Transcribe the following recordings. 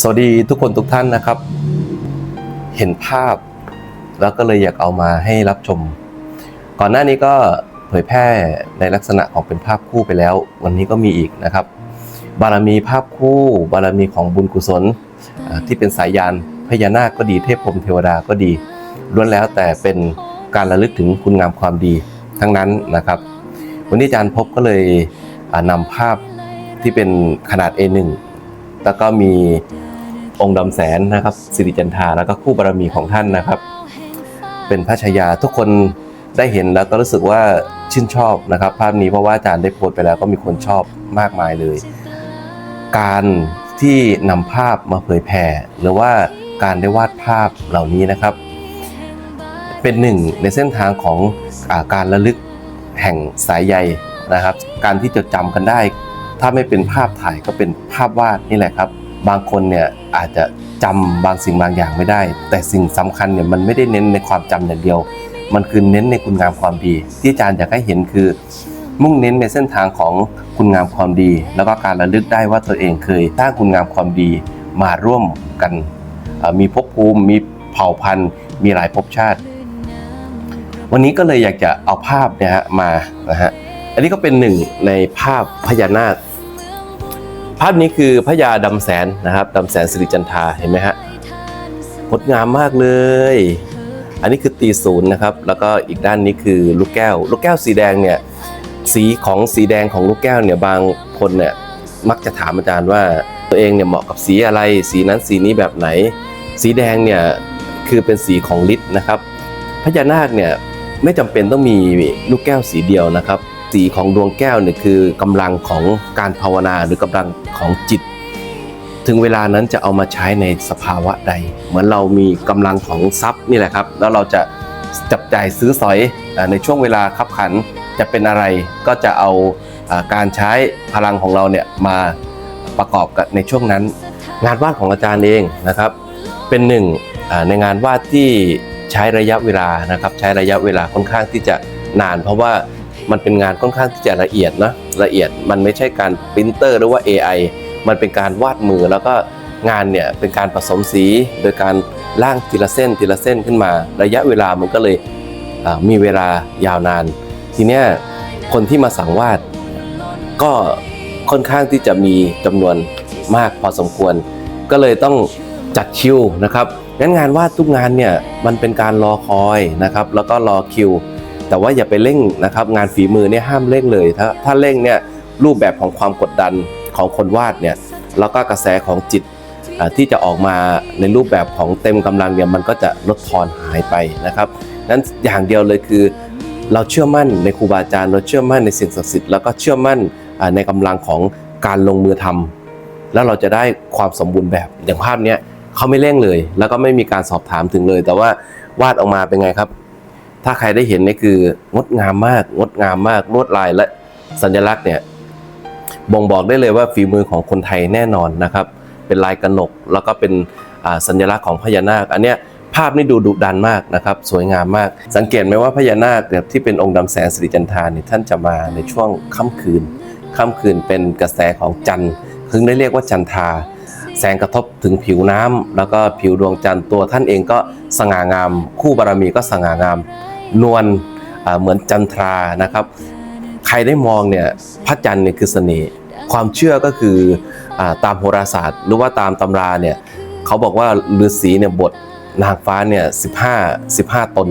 สวัสดีทุกคนทุกท่านนะครับ เห็นภาพ แล้วก็เลยอยากเอามาให้รับชม ก่อนหน้านี้ก็เผยแพร่ในลักษณะของเป็นภาพคู่ไปแล้ว วันนี้ก็มีอีกนะครับ บารมีภาพคู่ บารมีของบุญกุศลที่เป็นสายยานพญานาคก็ดีเทพพรมเทวดาก็ดีล้วนแล้วแต่เป็นการระลึกถึงคุณงามความดีทั้งนั้นนะครับ วันนี้อาจารย์พบก็เลยนำภาพที่เป็นขนาด A1 แล้วก็มีองค์ดำแสนนะครับสิริจันทาแล้วก็คู่บารมีของท่านนะครับ เป็นพระชายาทุกคนได้เห็นแล้วก็รู้สึกว่าชื่นชอบนะครับ ภาพนี้เพราะว่าอาจารย์ได้โพสต์ไปแล้วก็มีคนชอบมากมายเลย การที่นำภาพมาเผยแผ่หรือว่าการได้วาดภาพเหล่านี้นะครับ เป็นหนึ่งในเส้นทางของอาการระลึกแห่งสายใยนะครับ การที่จดจำกันได้ ถ้าไม่เป็นภาพถ่ายก็เป็นภาพวาดนี่แหละครับ บางคนเนี่ยอาจจะจำบางสิ่งบางอย่างไม่ได้ แต่สิ่งสำคัญเนี่ยมันไม่ได้เน้นในความจำอย่างเดียว มันคือเน้นในคุณงามความดี ที่อาจารย์อยากให้เห็นคือ มุ่งเน้นในเส้นทางของคุณงามความดี แล้วก็การระลึกได้ว่าตัวเองเคยสร้างคุณงามความดีมาร่วมกัน มีภพภูมิมีเผ่าพันธุ์ มีหลายภพชาติ วันนี้ก็เลยอยากจะเอาภาพเนี่ยฮะมานะฮะอันนี้ก็เป็นหนึ่งในภาพพญานาค ภาพนี้คือพญาดำแสนนะครับดำแสนสิริจันทาเห็นไหมฮะงดงามมากเลย อันนี้คือตีศูนย์นะครับ แล้วก็อีกด้านนี้คือลูกแก้ว ลูกแก้วสีแดงเนี่ยสีของสีแดงของลูกแก้วเนี่ยบางคนเนี่ยมักจะถามอาจารย์ว่าตัวเองเนี่ยเหมาะกับสีอะไร สีนั้นสีนี้แบบไหน สีแดงเนี่ยคือเป็นสีของฤทธิ์นะครับพญานาคเนี่ยไม่จำเป็นต้องมีลูกแก้วสีเดียวนะครับ สีของดวงแก้วเนี่ยคือกำลังของการภาวนาหรือกำลังของจิต ถึงเวลานั้นจะเอามาใช้ในสภาวะใด เหมือนเรามีกำลังของทรัพย์นี่แหละครับ แล้วเราจะจับจ่ายซื้อสอยในช่วงเวลาขับขันจะเป็นอะไรก็จะเอาการใช้พลังของเราเนี่ยมาประกอบกับในช่วงนั้น งานวาดของอาจารย์เองนะครับ เป็นหนึ่งในงานวาดที่ใช้ระยะเวลานะครับ ใช้ระยะเวลาค่อนข้างที่จะนาน เพราะว่า มันเป็นงานค่อนข้างที่จะละเอียดนะละเอียดมันไม่ใช่การปรินเตอร์หรือว่า AI มันเป็นการวาดมือแล้วก็งานเนี่ยเป็นการผสมสีโดยการล่างทีละเส้นทีละเส้นขึ้นมา ระยะเวลามันก็เลยมีเวลายาวนาน ทีเนี้ยคนที่มาสั่งวาด ก็ค่อนข้างที่จะมีจำนวนมากพอสมควร ก็เลยต้องจัดคิวนะครับงั้นงานวาดทุกงานเนี่ยมันเป็นการรอคอยนะครับ แล้วก็รอคิว แต่ว่าอย่าไปเร่งนะครับงานฝีมือเนี่ยห้ามเร่งเลย ถ้าถ้าเร่งเนี่ยรูปแบบของความกดดันของคนวาดเนี่ยแล้วก็กระแสของจิตที่จะออกมาในรูปแบบของเต็มกำลังเนี่ยมันก็จะลดทอนหายไปนะครับนั้นอย่างเดียวเลยคือ เราเชื่อมั่นในครูบาอาจารย์เราเชื่อมั่นในสิ่งศักดิ์สิทธิ์แล้วก็เชื่อมั่นในกำลังของการลงมือทำแล้วเราจะได้ความสมบูรณ์แบบอย่างภาพเนี้ยเขาไม่เร่งเลย แล้วก็ไม่มีการสอบถามถึงเลย แต่ว่าวาดออกมาเป็นไงครับ ถ้าใครได้เห็นนี่คืองดงามมาก งดงามมากลวดลายและสัญลักษณ์เนี่ยบ่งบอกได้เลยว่าฝีมือของคนไทยแน่นอนนะครับ เป็นลายกระหนกแล้วก็เป็นสัญลักษณ์ของพญานาค อันเนี้ยภาพนี่ดูดุดันมากนะครับ สวยงามมาก สังเกตไหมว่าพญานาคเนี่ยที่เป็นองค์ดำแสงสิริจันทาเนี่ยท่านจะมาในช่วงค่ำคืน ค่ำคืนเป็นกระแสของจันทร์ถึงได้เรียกว่าจันทา แสงกระทบถึงผิวน้ำแล้วก็ผิวดวงจันทร์ตัวท่านเองก็สง่างาม คู่บารมีก็สง่างาม นวลเหมือนจันทรานะครับ ใครได้มองเนี่ยพระจันทร์เนี่ยคือเสน่ห์ความเชื่อก็คืออตามโหราศาสตร์ หรือว่าตามตำราเนี่ยเขาบอกว่าฤาษีเนี่ยบทนางฟ้าเนี่ย15 15ตน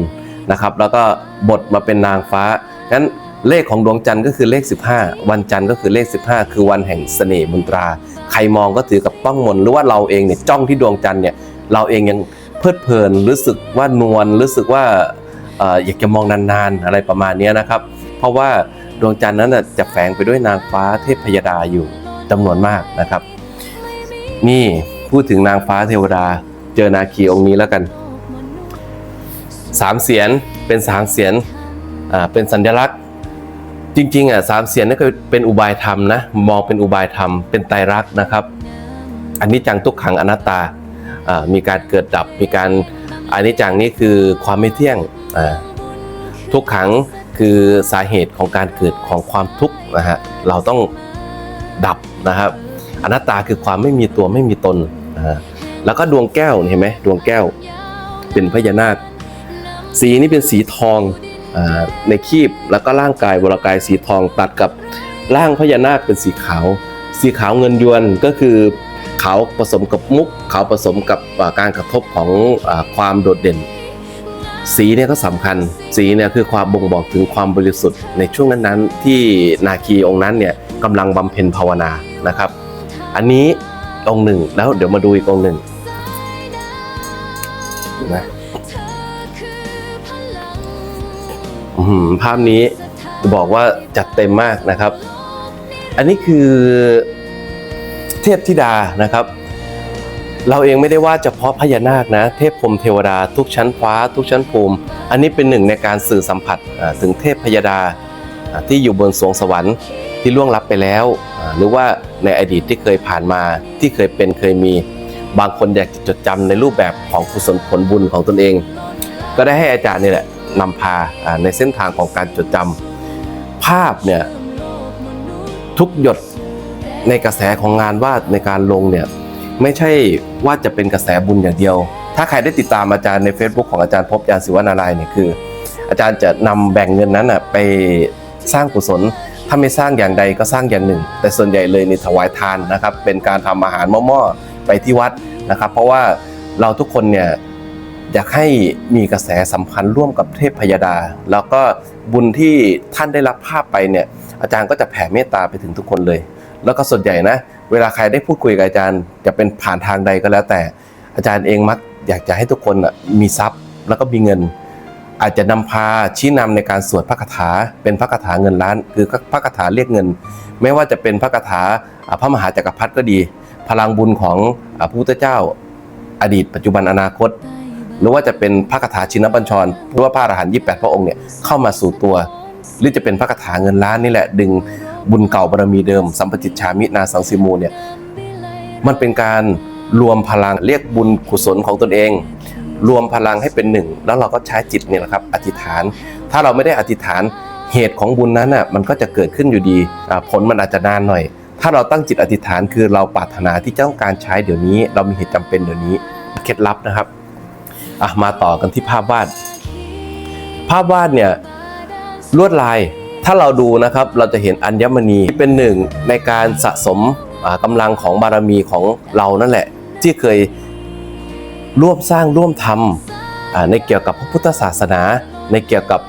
นะครับแล้วก็บทมาเป็นนางฟ้างั้นเลขของดวงจันทร์ก็คือเลข 15 วันจันทร์ก็คือเลข 15 คือวันแห่งเสน่ห์มนตรา ใครมองก็ถือกับต้องมนต์หรือว่าเราเองเนี่ยจ้องที่ดวงจันทร์เนี่ยเราเองยังเพลิดเพลินรู้สึกว่านวลรู้สึกว่า อ่ออยากจะมองนานๆอะไรประมาณนี้นะครับ เพราะว่าดวงจันทร์นั้นจะแฝงไปด้วยนางฟ้าเทพพยดาอยู่จำนวนมากนะครับ นี่พูดถึงนางฟ้าเทวดาเจอนาคีองค์นี้แล้วกันสามเสียนเป็นสามเสียนเป็นสัญลักษณ์ จริงๆอะสามเสียนนั่ก็เป็นอุบายธรรมนะมองเป็นอุบายธรรมเป็นไตรลักษณ์นะครับ อันนี้จังทุกขังอนัตตามีการเกิดดับมีการอันนี้จังนี่คือความไม่เที่ยง ทุกขังคือสาเหตุของการเกิดของความทุกข์นะฮะเราต้องดับนะครับอนัตตาคือความไม่มีตัวไม่มีตนอ่าแล้วก็ดวงแก้วเห็นไหมดวงแก้ว เป็นพญานาค สีนี้เป็นสีทองอในคีบแล้วก็ร่างกายวรกายสีทองตัดกับร่างพญานาคเป็นสีขาว สีขาวเงินยวนก็คือขาวผสมกับมุกขาวผสมกับการกระทบของอความโดดเด่น สีเนี่ยก็สำคัญ สีเนี่ยคือความบ่งบอกถึงความบริสุทธิ์ในช่วงนั้นๆ ที่นาคีองค์นั้นเนี่ยกำลังบำเพ็ญภาวนานะครับ อันนี้องค์หนึ่งแล้วเดี๋ยวมาดูอีกองค์หนึ่งนะอื้อหือภาพนี้จะบอกว่าจัดเต็มมากนะครับ อันนี้คือเทพธิดานะครับ เราเองไม่ได้ว่าเฉพาะพญานาคนะ เทพพรมเทวดาทุกชั้นฟ้า ทุกชั้นภูมิ อันนี้เป็นหนึ่งในการสื่อสัมผัสถึงเทพพญาดาที่อยู่บนสวงสวรรค์ที่ล่วงลับไปแล้ว หรือว่าในอดีตที่เคยผ่านมาที่เคยเป็นเคยมี บางคนอยากจะจดจำในรูปแบบของกุศลผลบุญของตนเอง ก็ได้ให้อาจารย์นี่แหละนำพาอ่าในเส้นทางของการจดจำภาพเนี่ยทุกหยดในกระแสของงานวาดในการลงเนี่ย ไม่ใช่ว่าจะเป็นกระแสบุญอย่างเดียว ถ้าใครได้ติดตามอาจารย์ใน Facebook ของอาจารย์พบยานศิวนารายเนี่ยคือ อาจารย์จะนำแบ่งเงินนั้นอะไปสร้างกุศล ถ้าไม่สร้างอย่างใดก็สร้างอย่างหนึ่ง แต่ส่วนใหญ่เลยในถวายทานนะครับเป็นการทำอาหารหม้อๆไปที่วัดนะครับ เพราะว่าเราทุกคนเนี่ยอยากให้มีกระแสสัมพันธ์ร่วมกับเทพพยดา แล้วก็บุญที่ท่านได้รับภาพไปเนี่ยอาจารย์ก็จะแผ่เมตตาไปถึงทุกคนเลย แล้วก็ส่วนใหญ่นะ เวลาใครได้พูดคุยกับอาจารย์ จะเป็นผ่านทางใดก็แล้วแต่ อาจารย์เองมักอยากจะให้ทุกคนมีทรัพย์แล้วก็มีเงิน อาจจะนำพาชี้นำในการสวดพระคาถาเป็นพระคาถาเงินล้าน คือพระคาถาเรียกเงิน ไม่ว่าจะเป็นพระคาถาพระมหาจักรพรรดิก็ดี พลังบุญของพระพุทธเจ้าอดีต ปัจจุบันอนาคต หรือว่าจะเป็นพระคาถาชินบัญชรหรือว่าพระอรหันต์ยี่แปดพระองค์เนี่ยเข้ามาสู่ตัว หรือจะเป็นพระคาถาเงินล้านนี่แหละดึง บุญเก่าบารมีเดิม สัมปจิตชามินาสังสิมูเนี่ยมันเป็นการรวมพลังเรียกบุญกุศลของตนเอง รวมพลังให้เป็นหนึ่ง แล้วเราก็ใช้จิตเนี่ยแหละครับอธิษฐาน ถ้าเราไม่ได้อธิษฐานเหตุของบุญนั้นน่ะมันก็จะเกิดขึ้นอยู่ดีผลมันอาจจะนานหน่อย ถ้าเราตั้งจิตอธิษฐานคือเราปรารถนาที่จะต้องการใช้เดี๋ยวนี้ เรามีเหตุจำเป็นเดี๋ยวนี้เคล็ดลับนะครับอะมาต่อกันที่ภาพวาด ภาพวาดเนี่ยลวดลาย ถ้าเราดูนะครับเราจะเห็นอัญมณีที่เป็นหนึ่งในการสะสมอ่าลังของบารมีของเรานั่นแหละ ที่เคยร่วมสร้างร่วมทำอ่าในเกี่ยวกับพระพุทธศาสนา ในเกี่ยวกับ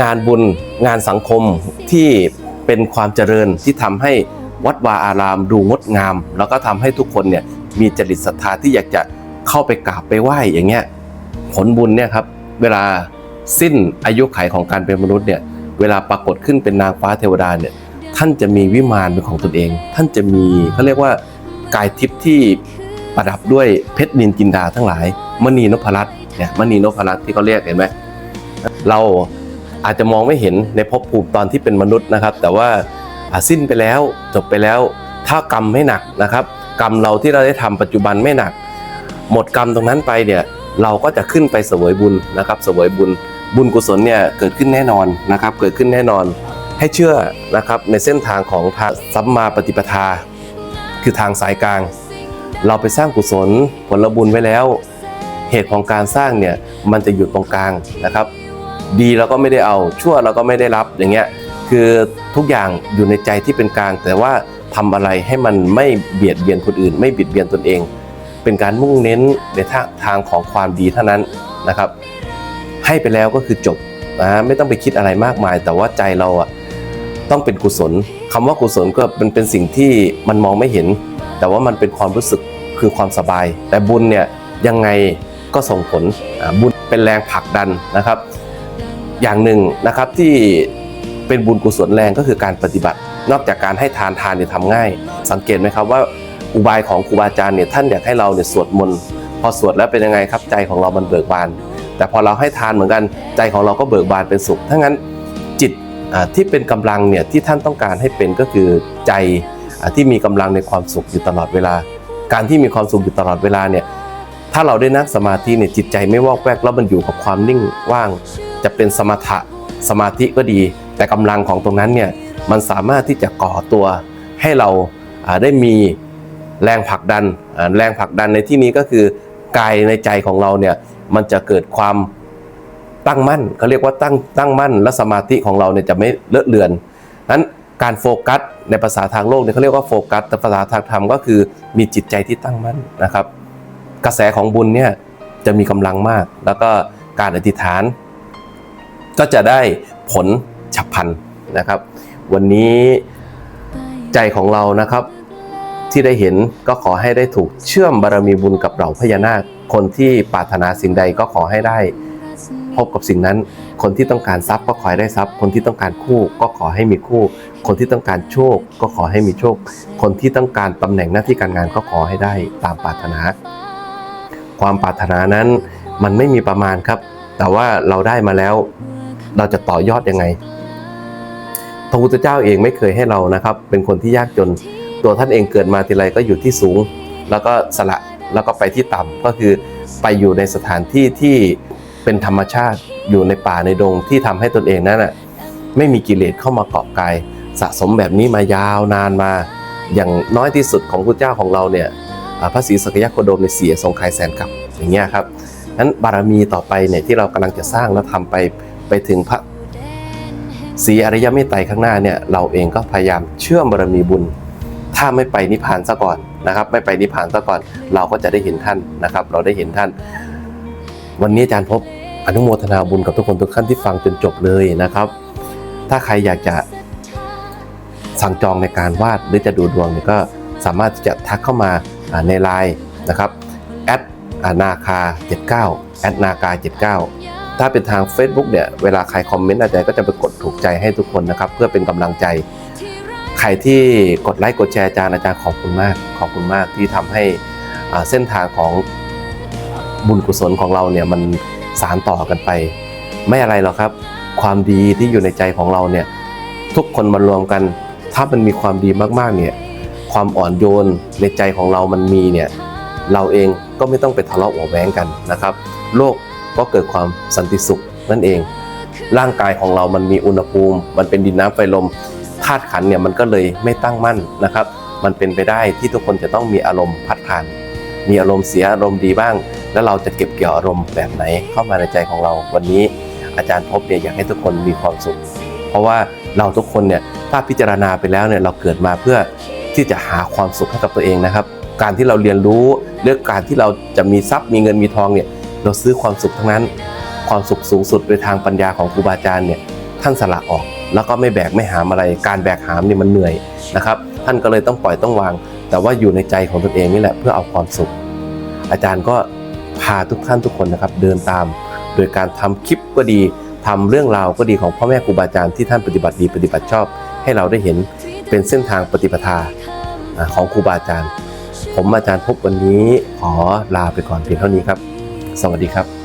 งานบุญงานสังคมที่เป็นความเจริญที่ทำให้วัดวาอารามดูงดงาม แล้วก็ทำให้ทุกคนเนี่ยมีจริตศรัทธาที่อยากจะเข้าไปกราบไปไหว้อย่างเงี้ยผลบุญเนี่ยครับเวลาสิ้นอายุขัยของการเป็นมนุษย์เนี่ย เวลาปรากฏขึ้นเป็นนางฟ้าเทวดาเนี่ยท่านจะมีวิมานเป็นของตนเอง ท่านจะมีเขาเรียกว่ากายทิพย์ที่ประดับด้วยเพชรนินจินดาทั้งหลายมณีนพรัตน์เนี่ยมณีนพรัตน์ที่เขาเรียกเห็นไหมเราอาจจะมองไม่เห็นในภพภูมิตอนที่เป็นมนุษย์นะครับ แต่ว่าอ่าสิ้นไปแล้วจบไปแล้ว ถ้ากรรมไม่หนักนะครับ กรรมเราที่เราได้ทำปัจจุบันไม่หนัก หมดกรรมตรงนั้นไปเนี่ยเราก็จะขึ้นไปเสวยบุญนะครับเสวยบุญ บุญกุศลเนี่ยเกิดขึ้นแน่นอนนะครับ เกิดขึ้นแน่นอนให้เชื่อนะครับในเส้นทางของทางสัมมาปฏิปทา คือทางสายกลาง เราไปสร้างกุศลผลบุญไว้แล้ว เหตุของการสร้างเนี่ยมันจะอยู่ตรงกลางนะครับ ดีเราก็ไม่ได้เอาชั่วเราก็ไม่ได้รับอย่างเงี้ยคือทุกอย่างอยู่ในใจที่เป็นกลาง แต่ว่าทำอะไรให้มันไม่เบียดเบียนคนอื่น ไม่บียดเบียนตนเอง เป็นการมุ่งเน้นในทางของความดีเท่านั้นนะครับ ให้ไปแล้วก็คือจบนะไม่ต้องไปคิดอะไรมากมาย แต่ว่าใจเราอะต้องเป็นกุศลคำว่ากุศลก็มันเป็นสิ่งที่มันมองไม่เห็น แต่ว่ามันเป็นความรู้สึกคือความสบาย แต่บุญเนี่ยยังไงก็ส่งผลบุญเป็นแรงผลักดันนะครับ อย่างหนึ่งนะครับที่เป็นบุญกุศลแรงก็คือการปฏิบัติ นอกจากการให้ทานทานเนี่ยทำง่าย สังเกตไหมครับว่าอุบายของครูบาอาจารย์เนี่ยท่านอยากให้เราเนี่ยสวดมนต์พอสวดแล้วเป็นยังไงครับใจของเรามันเบิกบาน แต่พอเราให้ทานเหมือนกันใจของเราก็เบิกบานเป็นสุขถ้างั้นจิตที่เป็นกำลังเนี่ยที่ท่านต้องการให้เป็นก็คือใจอที่มีกำลังในความสุขอยู่ตลอดเวลา การที่มีความสุขอยู่ตลอดเวลาเนี่ยถ้าเราได้นั่งสมาธิเนี่ยจิตใจไม่วอกแวกแล้วมันอยู่กับความนิ่งว่าง จะเป็นสมถะสมาธิก็ดี แต่กำลังของตรงนั้นเนี่ยมันสามารถที่จะก่อตัวให้เราได้มีแรงผลักดันแรงผลักดันในที่นี้ก็คือ กายในใจของเราเนี่ยมันจะเกิดความตั้งมั่นเขาเรียกว่าตั้งตั้งมั่น และสมาธิของเราเนี่ยจะไม่เลอะเลือนนั้นการโฟกัสในภาษาทางโลกเนี่ยเขาเรียกว่าโฟกัสแต่ภาษาทางธรรมก็คือมีจิตใจที่ตั้งมั่นนะครับ กระแสของบุญเนี่ยจะมีกำลังมาก แล้วก็การอธิษฐาน ก็จะได้ผลฉับพลันนะครับ วันนี้ใจของเรานะครับ ที่ได้เห็นก็ขอให้ได้ถูกเชื่อมบารมีบุญกับเราพญานาค คนที่ปรารถนาสิ่งใดก็ขอให้ได้พบกับสิ่งนั้น คนที่ต้องการทรัพย์ก็ขอให้ได้ทรัพย์ คนที่ต้องการคู่ก็ขอให้มีคู่ คนที่ต้องการโชค ก็ขอให้มีโชค คนที่ต้องการตำแหน่งหน้าที่การงานก็ขอให้ได้ตามปรารถนา ความปรารถนานั้นมันไม่มีประมาณครับ แต่ว่าเราได้มาแล้ว เราจะต่อยอดยังไงพระพุทธเจ้าเองไม่เคยให้เรานะครับ เป็นคนที่ยากจน ตัวท่านเองเกิดมาทีไรก็อยู่ที่สูง แล้วก็สละแล้วก็ไปที่ต่ำก็คือไปอยู่ในสถานที่ที่เป็นธรรมชาติอยู่ในป่าในดงที่ทำให้ตนเองนั้นน่ะไม่มีกิเลสเข้ามาเกาะกายสะสมแบบนี้มายาวนานมา อย่างน้อยที่สุดของพระเจ้าของเราเนี่ยพระศรีสกยโคดมในเสียทรงคายแสนกับอย่างเงี้ยครับนั้นบารมีต่อไปเนี่ยที่เรากำลังจะสร้างและทำไปไปถึงพระสีอริยเมตไตรข้างหน้าเนี่ยเราเองก็พยายามเชื่อมบารมีบุญ ถ้าไม่ไปนิพพานซะก่อนนะครับ ไม่ไปนิพพานซะก่อน เราก็จะได้เห็นท่านนะครับ เราได้เห็นท่าน วันนี้อาจารย์พบอนุโมทนาบุญกับทุกคนทุกท่านที่ฟังจนจบเลยนะครับ ถ้าใครอยากจะสั่งจองในการวาดหรือจะดูดวงเนี่ยก็สามารถที่จะทักเข้ามาในไลน์นะครับแอดนาคา79แอดนาคา79 ถ้าเป็นทาง Facebook เนี่ย เวลาใครคอมเมนต์อะไรย์ก็จะไปกดถูกใจให้ทุกคนนะครับ เพื่อเป็นกำลังใจ รที่กดไลค์กดแชร์อาจารย์อาจารย์ขอบคุณมากขอบคุณมากที่ทำให้เส้นทางของบุญกุศลของเราเนี่ยมันสารต่อกันไป ไม่อะไรหรอกครับ ความดีที่อยู่ในใจของเราเนี่ยทุกคนมารวมกัน ถ้ามันมีความดีมากๆเนี่ยความอ่อนโยนในใจของเรามันมีเนี่ยเราเองก็ไม่ต้องไปทะเลาะเบาะแว้งกันนะครับ โลกก็เกิดความสันติสุขนั่นเอง ร่างกายของเรามันมีอุณหภูมิ มันเป็นดินน้ำไฟลม ธาตุขันเนี่ยมันก็เลยไม่ตั้งมั่นนะครับ มันเป็นไปได้ที่ทุกคนจะต้องมีอารมณ์พัดผ่าน มีอารมณ์เสียอารมณ์ดีบ้าง แล้วเราจะเก็บเกี่ยวอารมณ์แบบไหนเข้ามาในใจของเรา วันนี้อาจารย์พบเนี่ยอยากให้ทุกคนมีความสุข เพราะว่าเราทุกคนเนี่ยถ้าพิจารณาไปแล้วเนี่ยเราเกิดมาเพื่อที่จะหาความสุขให้กับตัวเองนะครับ การที่เราเรียนรู้เรื่องการที่เราจะมีทรัพย์มีเงินมีทองเนี่ยเราซื้อความสุขทั้งนั้น ความสุขสูงสุดโดยทางปัญญาของครูบาอาจารย์เนี่ยท่านสละออก แล้วก็ไม่แบกไม่หามอะไร การแบกหามนี่มันเหนื่อยนะครับ ท่านก็เลยต้องปล่อยต้องวาง แต่ว่าอยู่ในใจของตนเองนี่แหละเพื่อเอาความสุข อาจารย์ก็พาทุกท่านทุกคนนะครับเดินตาม โดยการทำคลิปก็ดีทำเรื่องราวก็ดีของพ่อแม่ครูบาอาจารย์ที่ท่านปฏิบัติดีปฏิบัติชอบ ให้เราได้เห็นเป็นเส้นทางปฏิปทาของครูบาอาจารย์ ผมอาจารย์พบวันนี้ขอลาไปก่อนเพียงเท่านี้ครับ สวัสดีครับ